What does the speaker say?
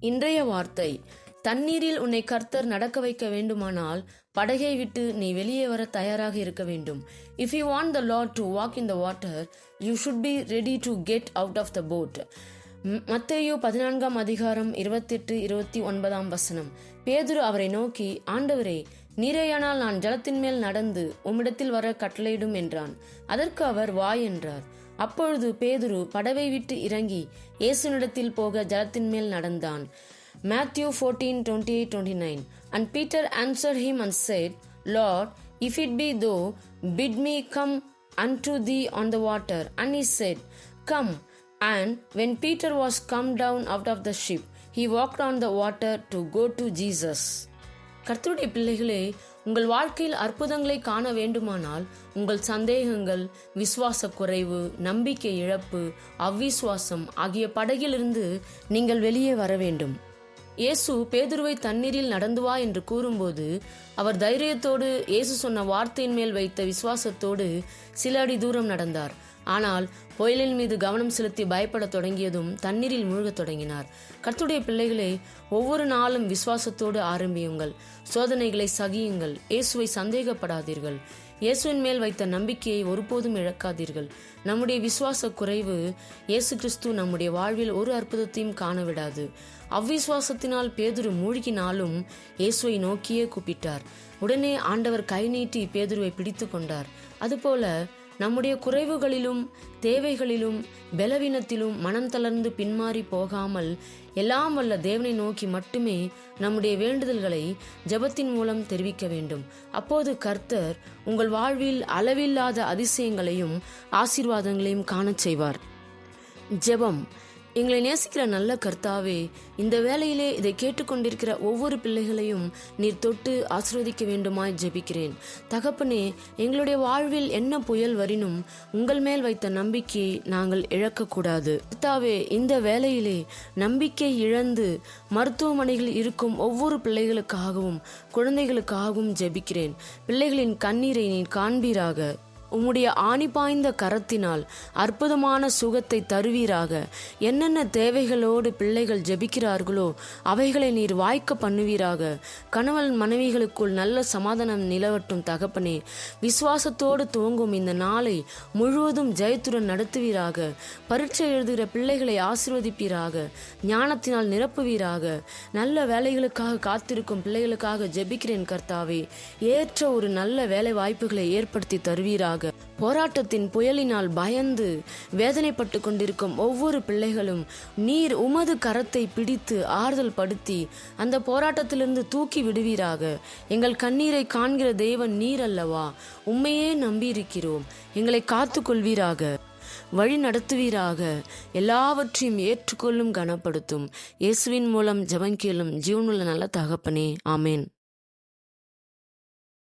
இன்றைய வார்த்தை தண்ணீரில் உன்னை கர்த்தர் நடக்க வைக்க வேண்டுமானால் படகை விட்டு நீ வெளியே வர தயாராக இருக்க வேண்டும். If you want the Lord to walk in the water you should be ready to get out of the boat மத்தையோ பதினான்காம் அதிகாரம் இருபத்தெட்டு இருபத்தி ஒன்பதாம் வசனம். பேதுரு அவரை நோக்கி ஆண்டவரே நீரேயானால் நான் ஜலத்தின் மேல் நடந்து உம்மிடத்தில் வர கட்டளையிடும் என்றான். அதற்கு அவர் வா என்றார். அப்பொழுது பேதுரு படவை விட்டு இறங்கி இயேசுனிடத்தில் போக ஜலத்தின் மேல் நடந்தான் Matthew fourteen twenty eight twenty nine and Peter answer him and said Lord if it be thou bid me come unto thee on the water. And he said, Come. And when Peter was come down out of the ship, he walked on the water to go to Jesus. கர்த்தருடைய பிள்ளைகளே உங்கள் வாழ்க்கையில் அற்புதங்களை காண வேண்டுமானால் உங்கள் சந்தேகங்கள் விசுவாச குறைவு நம்பிக்கை இழப்பு அவ்விசுவாசம் ஆகிய படகிலிருந்து நீங்கள் வெளியே வர வேண்டும். இயேசு பேதுருவை தண்ணீரில் நடந்து வா என்று கூறும்போது அவர் தைரியத்தோடு இயேசு சொன்ன வார்த்தையின் மேல் வைத்த விசுவாசத்தோடு சில அடி தூரம் நடந்தார். ஆனால் புயலின் மீது கவனம் செலுத்தி பயப்படத் தொடங்கியதும் தண்ணீரில் மூழ்கத் தொடங்கினார். கர்த்துடைய பிள்ளைகளை ஒவ்வொரு நாளும் விசுவாசத்தோடு ஆரம்பியுங்கள். சோதனைகளை சகியுங்கள். இயேசுவை சந்தேகப்படாதீர்கள். இயேசுவின் மேல் வைத்த நம்பிக்கையை ஒருபோதும் இழக்காதீர்கள். நம்முடைய விசுவாச குறைவு இயேசு கிறிஸ்து நம்முடைய வாழ்வில் ஒரு அற்புதத்தையும் காணவிடாது. அவ்விசுவாசத்தினால் பேதுரு மூழ்கினாலும் இயேசுவை நோக்கியே கூப்பிட்டார். உடனே ஆண்டவர் கை நீட்டி பேதுருவை பிடித்து கொண்டார். அதுபோல நம்முடைய குறைவுகளிலும் தேவைகளிலும் பலவீனத்திலும் மனம் தளர்ந்து பின்மாறி போகாமல் எல்லாம் வல்ல தேவனை நோக்கி மட்டுமே நம்முடைய வேண்டுதல்களை ஜெபத்தின் மூலம் தெரிவிக்க வேண்டும். அப்போது கர்த்தர் உங்கள் வாழ்வில் அளவில்லாத அதிசயங்களையும் ஆசீர்வாதங்களையும் காணச் செய்வார். ஜெபம் எங்களை நேசிக்கிற நல்ல கர்த்தாவே இந்த வேலையிலே இதை கேட்டுக்கொண்டிருக்கிற ஒவ்வொரு பிள்ளைகளையும் நீர் தொட்டு ஆசிர்வதிக்க வேண்டுமாய் ஜெபிக்கிறேன். தகப்பனே எங்களுடைய வாழ்வில் என்ன புயல் வரினும் உங்கள் மேல் வைத்த நம்பிக்கையை நாங்கள் இழக்கக்கூடாது. கர்த்தாவே இந்த வேலையிலே நம்பிக்கை இழந்து மருத்துவமனைகளில் இருக்கும் ஒவ்வொரு பிள்ளைகளுக்காகவும் குழந்தைகளுக்காகவும் ஜெபிக்கிறேன். பிள்ளைகளின் கண்ணீரை நீர் காண்பீராக. உம்முடைய ஆணி பாய்ந்த கரத்தினால் அற்புதமான சுகத்தை தருவீராக. என்னென்ன தேவைகளோடு பிள்ளைகள் ஜெபிக்கிறார்களோ அவைகளை நீர் வாய்க்க பண்ணுவீராக. கணவன் மனைவிகளுக்குள் நல்ல சமாதானம் நிலவட்டும் தகப்பனே விசுவாசத்தோடு துவங்கும் இந்த நாளை முழுவதும் ஜெயத்துடன் நடத்துவீராக. பரீட்சை எழுதுகிற பிள்ளைகளை ஆசிர்வதிப்பீராக. ஞானத்தினால் நிரப்புவீராக. நல்ல வேலைகளுக்காக காத்திருக்கும் பிள்ளைகளுக்காக ஜெபிக்கிறேன் கர்த்தாவே. ஏற்ற ஒரு நல்ல வேலை வாய்ப்புகளை ஏற்படுத்தி தருவீராக. போராட்டத்தின் புயலினால் பயந்து வேதனைப்பட்டு கொண்டிருக்கும் ஒவ்வொரு பிள்ளைகளும் நீர் உமது கரத்தை பிடித்து ஆறுதல் படுத்தி அந்த போராட்டத்திலிருந்து தூக்கி விடுவீராக. எங்கள் கண்ணீரை காண்கிற தெய்வன் நீர் அல்லவா? உண்மையே நம்பியிருக்கிறோம். எங்களை காத்து கொள்வீராக வழி நடத்துவீராக. எல்லாவற்றையும் ஏற்றுக்கொள்ளும் கனப்படுத்தும். இயேசுவின் மூலம் ஜெபங்கேளும் ஜீவனுள்ள நல்ல தகப்பனே. ஆமேன்.